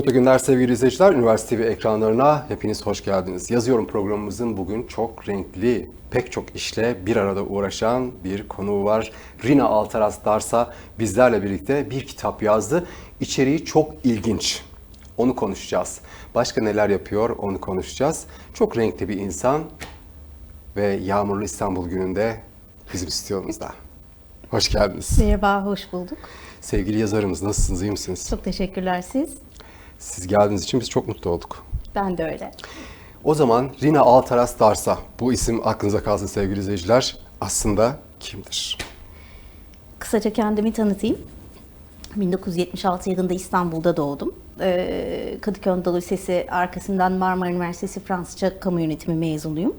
Mutlu günler sevgili izleyiciler. Üniversite TV ekranlarına hepiniz hoş geldiniz. Yazıyorum programımızın bugün çok renkli, pek çok işle bir arada uğraşan bir konuğu var. Rina Altaras Darsa bizlerle birlikte bir kitap yazdı. İçeriği çok ilginç. Onu konuşacağız. Başka neler yapıyor onu konuşacağız. Çok renkli bir insan ve yağmurlu İstanbul gününde bizim stüdyomuzda. Hoş geldiniz. Merhaba, hoş bulduk. Sevgili yazarımız nasılsınız, iyi misiniz? Çok teşekkürler siz. Siz geldiğiniz için biz çok mutlu olduk. Ben de öyle. O zaman Rina Altaras Darsa, bu isim aklınıza kalsın sevgili izleyiciler, aslında kimdir? Kısaca kendimi tanıtayım. 1976 yılında İstanbul'da doğdum. Ee, Kadıköy Anadolu Lisesi arkasından Marmara Üniversitesi Fransızca Kamu Yönetimi mezunuyum.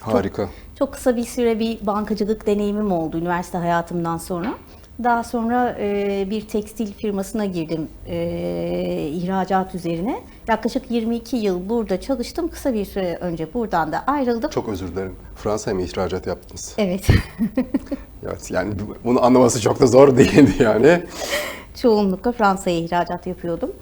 Harika. Çok kısa bir süre bir bankacılık deneyimim oldu üniversite hayatımdan sonra. Daha sonra e, bir tekstil firmasına girdim e, ihracat üzerine. Yaklaşık 22 yıl burada çalıştım. Kısa bir süre önce buradan da ayrıldım. Çok özür dilerim. Fransa'ya mı ihracat yaptınız? Evet. Evet, yani bu- bunu anlaması çok da zor değildi yani. Çoğunlukla Fransa'ya ihracat yapıyordum.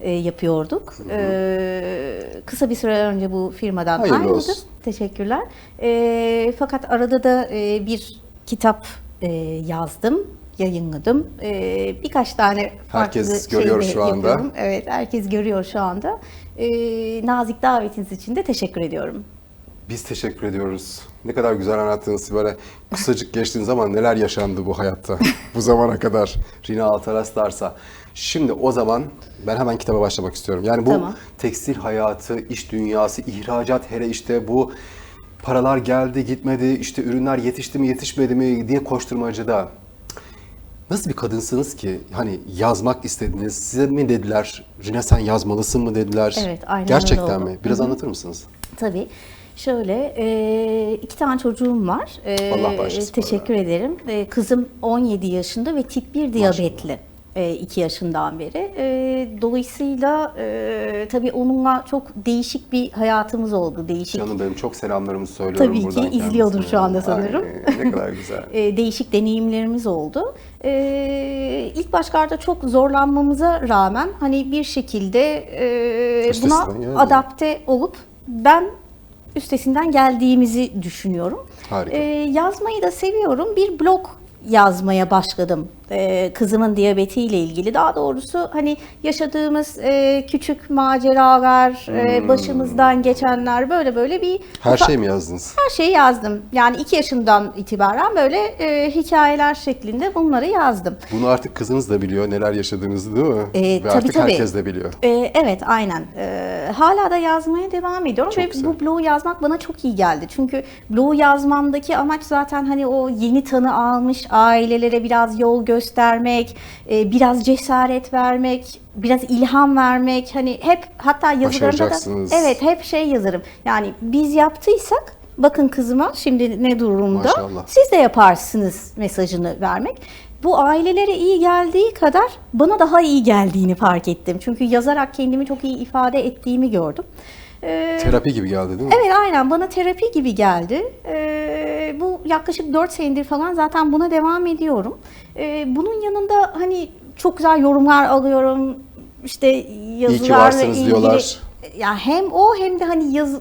e, yapıyorduk. E, kısa bir süre önce bu firmadan Hayırlı ayrıldım. olsun. Teşekkürler. E, fakat arada da e, bir kitap e, yazdım, yayınladım. E, birkaç tane farklı Herkes görüyor şu anda. yapıyorum. Evet, herkes görüyor şu anda. E, nazik davetiniz için de teşekkür ediyorum. Biz teşekkür ediyoruz. Ne kadar güzel anlattınız böyle kısacık geçtiğiniz zaman neler yaşandı bu hayatta bu zamana kadar Rina Altaras Darsa. Şimdi o zaman ben hemen kitaba başlamak istiyorum. Yani bu Tamam. tekstil hayatı, iş dünyası, ihracat hele işte bu paralar geldi gitmedi, işte ürünler yetişti mi yetişmedi mi diye koşturmacada. Nasıl bir kadınsınız ki hani yazmak istediniz, size mi dediler, Rina sen yazmalısın mı dediler? Evet, aynen öyle Gerçekten mi? Biraz anlatır mısınız? Tabii. Şöyle, e, iki tane çocuğum var. E, Allah bağışlasın Teşekkür ederim. E, kızım 17 yaşında ve tip 1 diyabetli. 2 yaşından beri. E, dolayısıyla e, tabii onunla çok değişik bir hayatımız oldu. Değişik Canım benim çok selamlarımı söylüyorum Tabii ki, buradan izliyordur kendisine. şu anda sanırım. Ay, ne kadar güzel. e, değişik deneyimlerimiz oldu. E, ilk başlarda çok zorlanmamıza rağmen hani bir şekilde e, buna geldi. adapte olup ben üstesinden geldiğimizi düşünüyorum. Harika. E, yazmayı da seviyorum. Bir blog yazmaya başladım e, kızımın diyabetiyle ilgili. Daha doğrusu hani yaşadığımız e, küçük maceralar, e, başımızdan geçenler böyle böyle bir Hmm. Her şey mi yazdınız? her şeyi yazdım. Yani iki yaşından itibaren böyle e, hikayeler şeklinde bunları yazdım. Bunu artık kızınız da biliyor neler yaşadığınızı değil mi? E, Ve tabii, artık tabii. herkes de biliyor. E, evet aynen. E, hala da yazmaya devam ediyorum Çok ve güzel. bu blogu yazmak bana çok iyi geldi. Çünkü blogu yazmamdaki amaç zaten hani o yeni tanı almış ailelere biraz yol göstermek, e, biraz cesaret vermek, biraz ilham vermek. Hani hep hatta yazılarımda da evet hep şey yazarım. Yani biz yaptıysak bakın kızıma şimdi ne durumda. Maşallah. Siz de yaparsınız mesajını vermek. Bu ailelere iyi geldiği kadar bana daha iyi geldiğini fark ettim. Çünkü yazarak kendimi çok iyi ifade ettiğimi gördüm. Ee, Terapi gibi geldi değil mi? Evet aynen bana terapi gibi geldi. Ee, bu yaklaşık 4 senedir falan zaten buna devam ediyorum. Ee, bunun yanında hani çok güzel yorumlar alıyorum. İşte yazılarla varsınız ilgili. diyorlar. Ya hem o hem de hani yaz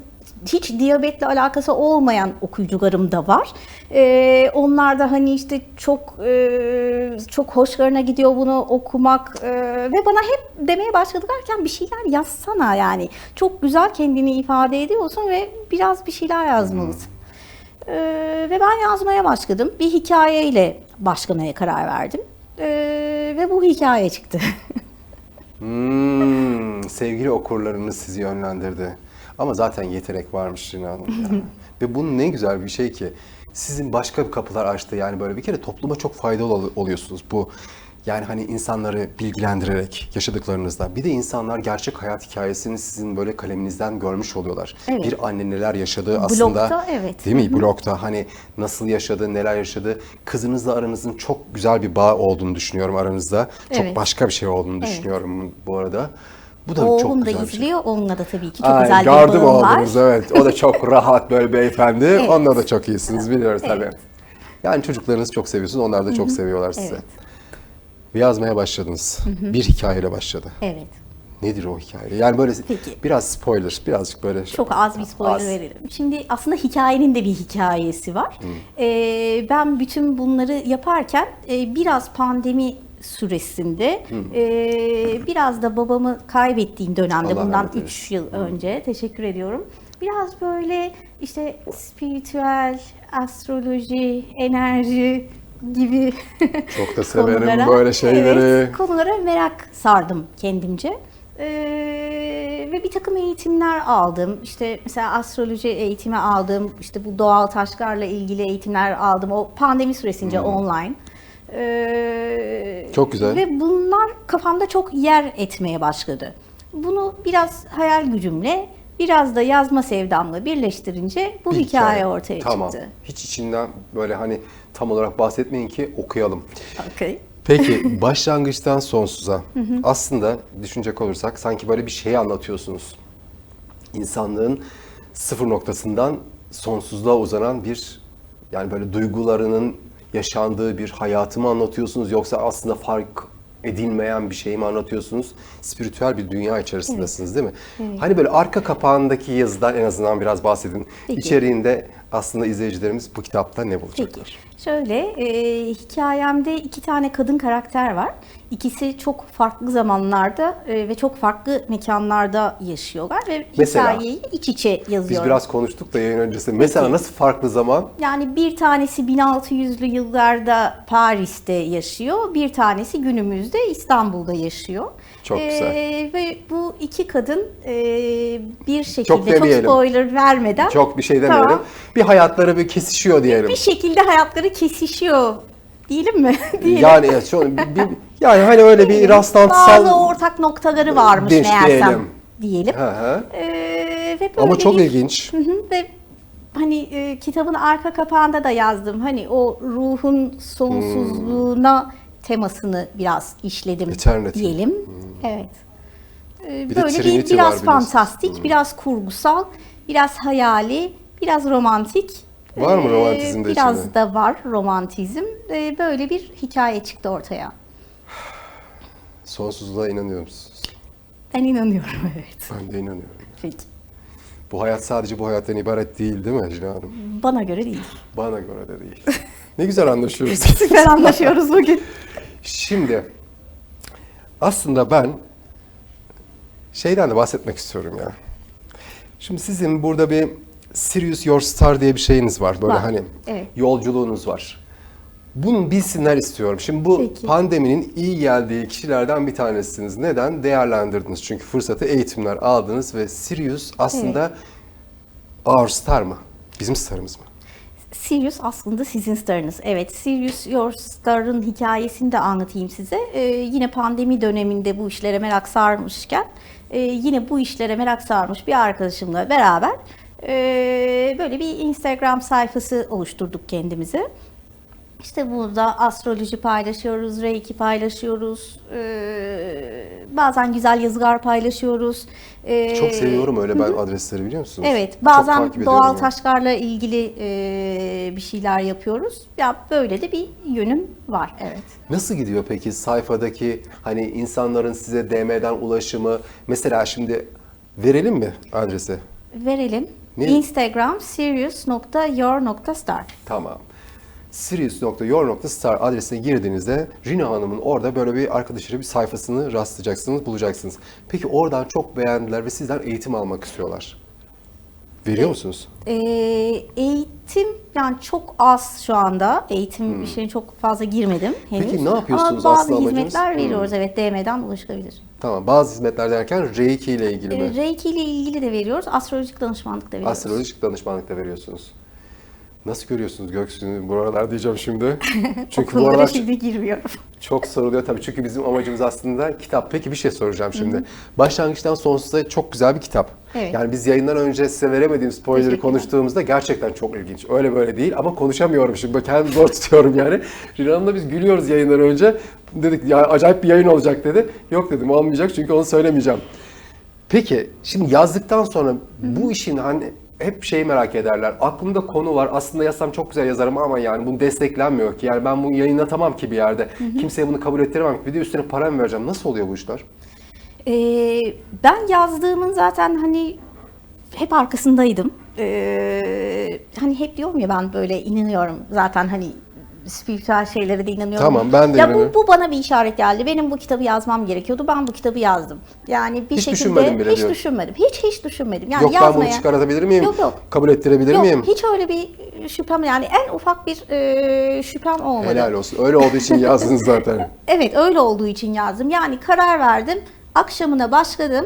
hiç diyabetle alakası olmayan okuyucularım da var. Ee, onlar da hani işte çok e, çok hoşlarına gidiyor bunu okumak e, ve bana hep demeye başladılarken bir şeyler yazsana yani. Çok güzel kendini ifade ediyorsun ve biraz bir şeyler yazmalısın. Ee, ve ben yazmaya başladım. Bir hikayeyle başlamaya karar verdim. Ee, ve bu hikaye çıktı. Hmm, sevgili okurlarınız sizi yönlendirdi. Ama zaten yetenek varmış Rina Hanım. ya. Ve bunun ne güzel bir şey ki sizin başka bir kapılar açtı. Yani böyle bir kere topluma çok faydalı ol- oluyorsunuz. Bu yani hani insanları bilgilendirerek yaşadıklarınızda. Bir de insanlar gerçek hayat hikayesini sizin böyle kaleminizden görmüş oluyorlar. Evet. Bir anne neler yaşadığı aslında. Blogda, evet. Değil mi? Blogda hani nasıl yaşadı, neler yaşadı. Kızınızla aranızın çok güzel bir bağ olduğunu düşünüyorum aranızda. Çok Evet. başka bir şey olduğunu düşünüyorum bu arada. Bu da çok Oğlum da güzel bir şey. izliyor. Onunla da tabii ki çok Ay, güzel bir gördüm bağım var. oğlunuz evet. O da çok rahat böyle beyefendi. Evet. Onunla da çok iyisiniz biliyoruz tabii. Evet. Yani çocuklarınızı çok seviyorsunuz. Onlar da çok seviyorlar sizi. Evet. Ve yazmaya başladınız. Bir hikayeyle başladı. Evet. Nedir o hikaye? Yani böyle Peki. biraz spoiler, birazcık böyle şey- Çok az bir spoiler Az. verelim. Şimdi aslında hikayenin de bir hikayesi var. Ee, ben bütün bunları yaparken e, biraz pandemi süresinde e, biraz da babamı kaybettiğim dönemde Allah bundan rahmet 3 yıl önce teşekkür ediyorum. Biraz böyle işte spiritüel, astroloji, enerji gibi Çok da severim konulara- böyle şeyleri. Evet, konulara merak sardım kendimce. Ee, ve bir takım eğitimler aldım. İşte mesela astroloji eğitimi aldım. İşte bu doğal taşlarla ilgili eğitimler aldım. O pandemi süresince online. Ee, Çok güzel. Ve bunlar kafamda çok yer etmeye başladı. Bunu biraz hayal gücümle, biraz da yazma sevdamla birleştirince bu Bir hikaye, ortaya tamam. çıktı. Hiç içinden böyle hani tam olarak bahsetmeyin ki okuyalım. Okay. Peki başlangıçtan sonsuza aslında düşünecek olursak sanki böyle bir şeyi anlatıyorsunuz. İnsanlığın sıfır noktasından sonsuzluğa uzanan bir yani böyle duygularının yaşandığı bir hayatı mı anlatıyorsunuz yoksa aslında fark edilmeyen bir şey mi anlatıyorsunuz? Spiritüel bir dünya içerisindesiniz değil mi? Hani böyle arka kapağındaki yazıdan en azından biraz bahsedin. Peki. İçeriğinde aslında izleyicilerimiz bu kitapta ne bulacaklar? Peki. Şöyle, e, hikayemde iki tane kadın karakter var. İkisi çok farklı zamanlarda e, ve çok farklı mekanlarda yaşıyorlar ve Mesela? hikayeyi iç içe yazıyorum. Biz biraz konuştuk da yayın öncesi. Mesela nasıl farklı zaman? Yani bir tanesi 1600'lü yıllarda Paris'te yaşıyor, bir tanesi günümüzde İstanbul'da yaşıyor. Çok E, güzel. ve bu iki kadın e, bir şekilde Çok çok, spoiler vermeden Çok bir şey demeyelim. Tamam. Bir hayatları bir kesişiyor diyelim. bir şekilde hayatları kesişiyor. Diyelim mi? Diyelim. Yani şu, bir, yani hani öyle bir rastlantısal Bazı ortak noktaları varmış Dinç meğersem diyelim. diyelim. Hı hı. Ee, ve böyle Ama çok bir- ilginç. Hı hı, ve hani e, kitabın arka kapağında da yazdım. Hani o ruhun sonsuzluğuna temasını biraz işledim Eternity. diyelim. Evet. Ee, Bir böyle bir var biraz biliyorsun. fantastik, biraz kurgusal, biraz hayali, biraz romantik. Var mı Ee, romantizm de Biraz içinde? da var romantizm. Ee, böyle bir hikaye çıktı ortaya. Sonsuzluğa inanıyor musunuz? Ben inanıyorum evet. Ben de inanıyorum. Peki. Bu hayat sadece bu hayattan ibaret değil değil mi Ejna Hanım? Bana göre değil. Bana göre de değil. ne güzel anlaşıyoruz. Süper anlaşıyoruz bugün. Şimdi aslında ben şeyden de bahsetmek istiyorum ya. Şimdi sizin burada bir Sirius Your Star diye bir şeyiniz var. Böyle Var, hani evet. yolculuğunuz var. Bunu bilsinler istiyorum. Şimdi bu Peki. pandeminin iyi geldiği kişilerden bir tanesiniz. Neden? Değerlendirdiniz. Çünkü fırsatı eğitimler aldınız ve Sirius aslında Our Star mı? Bizim starımız mı? Sirius aslında sizin starınız. Evet, Sirius Your Star'ın hikayesini de anlatayım size. Ee, yine pandemi döneminde bu işlere merak sarmışken, e, yine bu işlere merak sarmış bir arkadaşımla beraber e, böyle bir Instagram sayfası oluşturduk kendimize. İşte burada astroloji paylaşıyoruz, reiki paylaşıyoruz, ee, bazen güzel yazılar paylaşıyoruz. Ee, Çok seviyorum öyle ben adresleri biliyor musunuz? Evet, bazen doğal yani. taşlarla ilgili e, bir şeyler yapıyoruz. Ya böyle de bir yönüm var, evet. Nasıl gidiyor peki sayfadaki hani insanların size DM'den ulaşımı? Mesela şimdi verelim mi adresi? Verelim. Ne? Instagram serious.your.star. Tamam. Sirius.your.star adresine girdiğinizde Rina Hanım'ın orada böyle bir arkadaşıyla bir sayfasını rastlayacaksınız, bulacaksınız. Peki oradan çok beğendiler ve sizden eğitim almak istiyorlar. Veriyor musunuz? Ee, eğitim yani çok az şu anda. Eğitim işine çok fazla girmedim henüz. Hmm. Peki ne yapıyorsunuz Ama bazı asıl amacınız? Hmm. hizmetler veriyoruz. Evet, DM'den ulaşılabilir. Tamam. Bazı hizmetler derken Reiki ile ilgili mi? Ee, Reiki ile ilgili de veriyoruz. Astrolojik danışmanlık da veriyoruz. Astrolojik danışmanlık da veriyorsunuz. Nasıl görüyorsunuz gökyüzünü bu aralar diyeceğim şimdi. Çünkü bu aralar şimdi girmiyorum. çok soruluyor tabii. Çünkü bizim amacımız aslında kitap. Peki bir şey soracağım şimdi. Başlangıçtan sonsuza çok güzel bir kitap. Evet. Yani biz yayından önce size veremediğim spoiler'ı konuştuğumuzda gerçekten çok ilginç. Öyle böyle değil ama konuşamıyorum şimdi. Kendimi zor tutuyorum yani. Hanım'la biz gülüyoruz yayından önce. Dedik ya acayip bir yayın olacak dedi. Yok dedim olmayacak çünkü onu söylemeyeceğim. Peki şimdi yazdıktan sonra bu işin hani hep şeyi merak ederler. Aklımda konu var. Aslında yazsam çok güzel yazarım ama yani bunu desteklenmiyor ki. Yani ben bunu yayınlatamam ki bir yerde. Kimseye bunu kabul ettiremem ki. Bir de üstüne para mı vereceğim? Nasıl oluyor bu işler? Ee, ben yazdığımın zaten hani hep arkasındaydım. Ee, hani hep diyorum ya ben böyle inanıyorum zaten hani spiritüel şeylere de inanıyorum. Tamam, ben de ya inanıyorum. bu, bu bana bir işaret geldi. Benim bu kitabı yazmam gerekiyordu. Ben bu kitabı yazdım. Yani bir Hiç şekilde düşünmedin bile hiç diyor. düşünmedim. Hiç hiç düşünmedim. Yani yok ben yazmaya, bunu çıkartabilir miyim? Yok yok. Kabul ettirebilir Yok, miyim? hiç öyle bir şüphem yani en ufak bir e, şüphem olmadı. Helal olsun. Öyle olduğu için yazdınız zaten. Evet öyle olduğu için yazdım. Yani karar verdim. Akşamına başladım.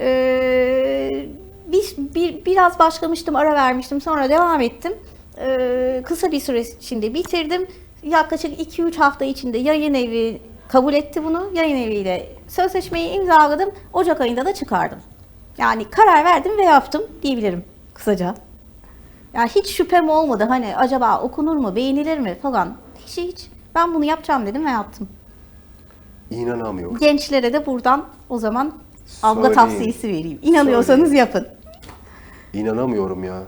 Ee, bir, bir, biraz başlamıştım, ara vermiştim. Sonra devam ettim. Ee, kısa bir süre içinde bitirdim. Yaklaşık 2-3 hafta içinde yayın evi kabul etti bunu. Yayın eviyle sözleşmeyi imzaladım. Ocak ayında da çıkardım. Yani karar verdim ve yaptım diyebilirim kısaca. Yani hiç şüphem olmadı. Hani acaba okunur mu, beğenilir mi falan. Hiç hiç. Ben bunu yapacağım dedim ve yaptım. İnanamıyorum. Gençlere de buradan o zaman abla Söyleyin. tavsiyesi vereyim. İnanıyorsanız yapın. İnanamıyorum ya.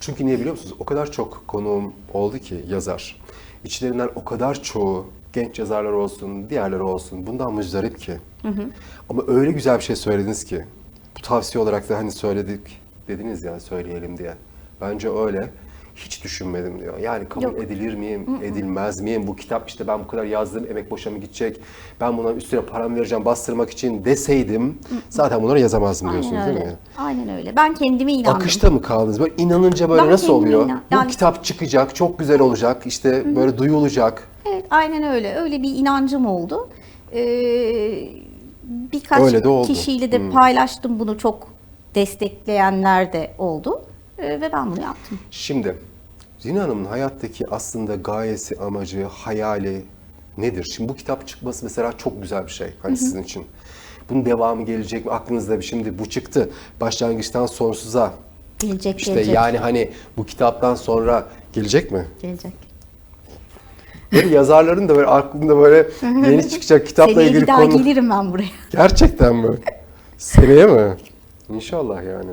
Çünkü niye biliyor musunuz? O kadar çok konuğum oldu ki yazar. İçlerinden o kadar çoğu genç yazarlar olsun, diğerleri olsun bundan müzdarip ki. Ama öyle güzel bir şey söylediniz ki. Bu tavsiye olarak da hani söyledik dediniz ya söyleyelim diye. Bence öyle. Hiç düşünmedim diyor. Yani kabul Yok. edilir miyim, edilmez miyim? Bu kitap işte ben bu kadar yazdığım emek boşa mı gidecek? Ben buna üstüne param vereceğim bastırmak için deseydim zaten bunları yazamazdım diyorsunuz değil mi? Aynen öyle. Ben kendime inandım. Akışta mı kaldınız? Böyle inanınca böyle Ben nasıl oluyor? inan- Bu yani- kitap çıkacak, çok güzel olacak, işte böyle duyulacak. Evet aynen öyle. Öyle bir inancım oldu. Ee, birkaç Öyle de oldu. kişiyle de paylaştım bunu çok destekleyenler de oldu. Ee, ve ben bunu yaptım. Şimdi Zina Hanım'ın hayattaki aslında gayesi, amacı, hayali nedir? Şimdi bu kitap çıkması mesela çok güzel bir şey hani sizin için. Bunun devamı gelecek mi? Aklınızda bir şimdi bu çıktı. Başlangıçtan sonsuza. Gelecek İşte gelecek. yani hani bu kitaptan sonra gelecek mi? Gelecek. Böyle yazarların da böyle aklında böyle yeni çıkacak kitapla Seneye ilgili bir daha konu. gelirim ben buraya. Gerçekten mi? Seneye mi? İnşallah yani.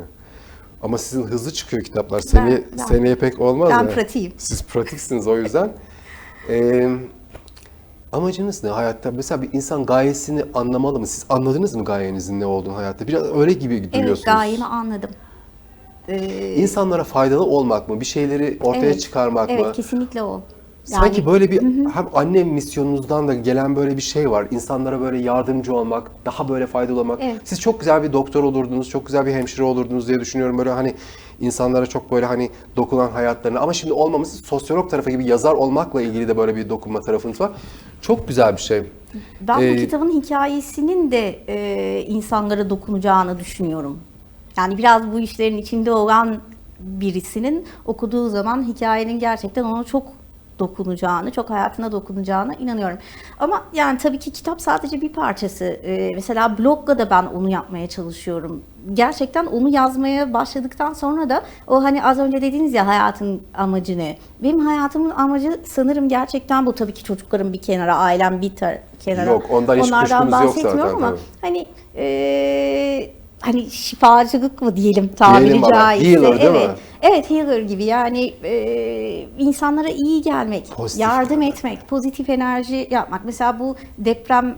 Ama sizin hızlı çıkıyor kitaplar. Seneye, ben- seneye pek olmaz Ben ya. pratiğim. Siz pratiksiniz o yüzden. Ee, amacınız ne hayatta? Mesela bir insan gayesini anlamalı mı? Siz anladınız mı gayenizin ne olduğunu hayatta? Biraz öyle gibi Evet duruyorsunuz. gayemi anladım. Ee, İnsanlara faydalı olmak mı? Bir şeyleri ortaya evet, çıkarmak evet, mı? kesinlikle o. Sanki Yani- böyle bir hem anne misyonunuzdan da gelen böyle bir şey var. İnsanlara böyle yardımcı olmak, daha böyle faydalı olmak. Evet. Siz çok güzel bir doktor olurdunuz, çok güzel bir hemşire olurdunuz diye düşünüyorum. Böyle hani insanlara çok böyle hani dokunan hayatlarına. Ama şimdi olmamız sosyolog tarafı gibi yazar olmakla ilgili de böyle bir dokunma tarafınız var. Çok güzel bir şey. Ben Ee, bu kitabın hikayesinin de e, insanlara dokunacağını düşünüyorum. Yani biraz bu işlerin içinde olan birisinin okuduğu zaman hikayenin gerçekten ona çok dokunacağını, çok hayatına dokunacağına inanıyorum. Ama yani tabii ki kitap sadece bir parçası. Ee, mesela blogla da ben onu yapmaya çalışıyorum. Gerçekten onu yazmaya başladıktan sonra da o hani az önce dediğiniz ya hayatın amacı ne? Benim hayatımın amacı sanırım gerçekten bu. Tabii ki çocuklarım bir kenara, ailem bir kenara. Yok, ondan hiç Onlardan kuşkumuz yok bahsetmiyorum zaten, ama tabii. hani eee, hani şifacılık mı diyelim tabiri Diyelim bana, caizse. healer değil mi? Evet. Healer gibi yani eee, insanlara iyi gelmek, Pozitif yardım yani. etmek, pozitif enerji yapmak. Mesela bu deprem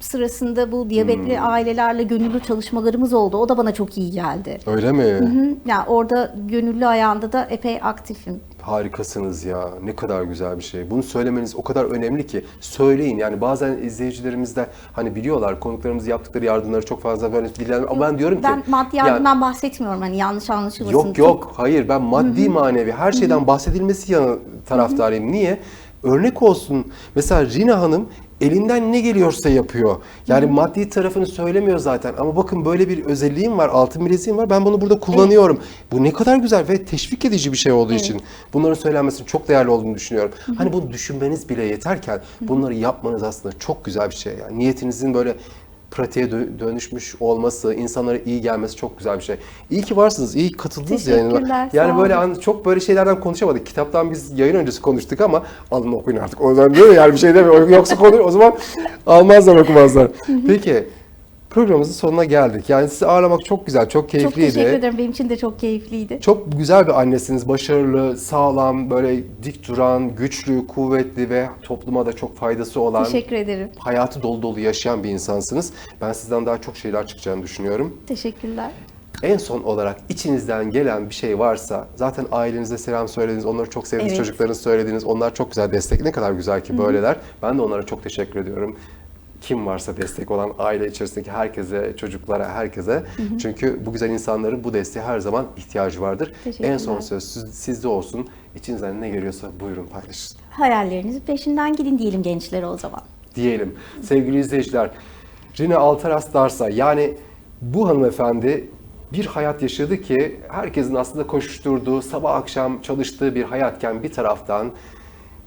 sırasında bu diyabetli Hmm. ailelerle gönüllü çalışmalarımız oldu. O da bana çok iyi geldi. Öyle mi? Hı, Yani orada gönüllü ayağında da epey aktifim. Harikasınız ya. Ne kadar güzel bir şey. Bunu söylemeniz o kadar önemli ki. Söyleyin yani bazen izleyicilerimiz de hani biliyorlar konuklarımız yaptıkları yardımları çok fazla böyle bilen ama ben diyorum ki Ben maddi ya- yardımdan bahsetmiyorum hani yanlış anlaşılmasın. Yok yok hayır ben maddi manevi her şeyden bahsedilmesi yanı taraftarıyım. Niye? Örnek olsun. Mesela Rina Hanım elinden ne geliyorsa yapıyor. Yani maddi tarafını söylemiyor zaten. Ama bakın böyle bir özelliğim var, altın bileziğim var. Ben bunu burada kullanıyorum. Bu ne kadar güzel ve teşvik edici bir şey olduğu için bunların söylenmesinin çok değerli olduğunu düşünüyorum. Hani bunu düşünmeniz bile yeterken bunları yapmanız aslında çok güzel bir şey. Yani niyetinizin böyle pratiğe dö- dönüşmüş olması, insanlara iyi gelmesi çok güzel bir şey. İyi ki varsınız, iyi ki katıldınız. Teşekkürler, Yani böyle an- çok böyle şeylerden konuşamadık. Kitaptan biz yayın öncesi konuştuk ama alın okuyun artık. O zaman diyor ya, yani bir şey demiyor. Yoksa konu o zaman almazlar okumazlar. Peki Programımızın sonuna geldik. Yani sizi ağırlamak çok güzel, çok Çok keyifliydi. teşekkür ederim. Benim için de çok keyifliydi. Çok güzel bir annesiniz. Başarılı, sağlam, böyle dik duran, güçlü, kuvvetli ve topluma da çok faydası olan, Teşekkür ederim. hayatı dolu dolu yaşayan bir insansınız. Ben sizden daha çok şeyler çıkacağını düşünüyorum. Teşekkürler. En son olarak içinizden gelen bir şey varsa, zaten ailenize selam söylediniz, onları çok sevdiğiniz Evet. çocuklarınızı söylediniz. Onlar çok güzel destek. Ne kadar güzel ki böyleler. Ben de onlara çok teşekkür ediyorum. Kim varsa destek olan aile içerisindeki herkese, çocuklara, herkese. Çünkü bu güzel insanların bu desteğe her zaman ihtiyacı vardır. En son söz siz- sizde olsun. İçinizden ne geliyorsa buyurun paylaşın. Hayallerinizin peşinden gidin diyelim gençlere o zaman. diyelim. Sevgili izleyiciler, Rine Altaras Darsa yani bu hanımefendi bir hayat yaşadı ki herkesin aslında koşuşturduğu, sabah akşam çalıştığı bir hayatken bir taraftan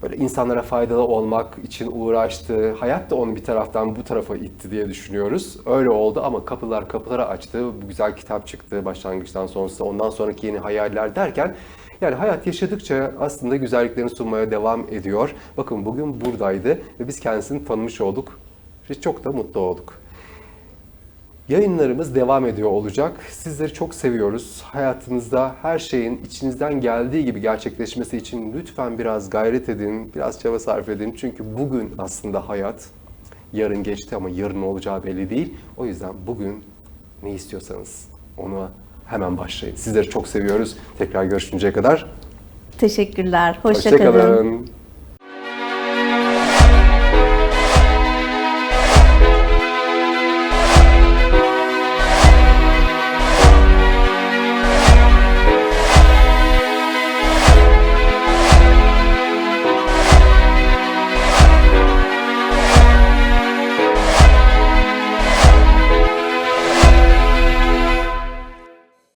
böyle insanlara faydalı olmak için uğraştı. Hayat da onu bir taraftan bu tarafa itti diye düşünüyoruz. Öyle oldu ama kapılar kapılara açtı. Bu güzel kitap çıktı başlangıçtan sonrası. Ondan sonraki yeni hayaller derken yani hayat yaşadıkça aslında güzelliklerini sunmaya devam ediyor. Bakın bugün buradaydı ve biz kendisini tanımış olduk. Ve çok da mutlu olduk. Yayınlarımız devam ediyor olacak. Sizleri çok seviyoruz. Hayatınızda her şeyin içinizden geldiği gibi gerçekleşmesi için lütfen biraz gayret edin, biraz çaba sarf edin. Çünkü bugün aslında hayat, yarın geçti ama yarın olacağı belli değil. O yüzden bugün ne istiyorsanız onu hemen başlayın. Sizleri çok seviyoruz. Tekrar görüşünceye kadar Teşekkürler. Hoşça kalın. hoşçakalın.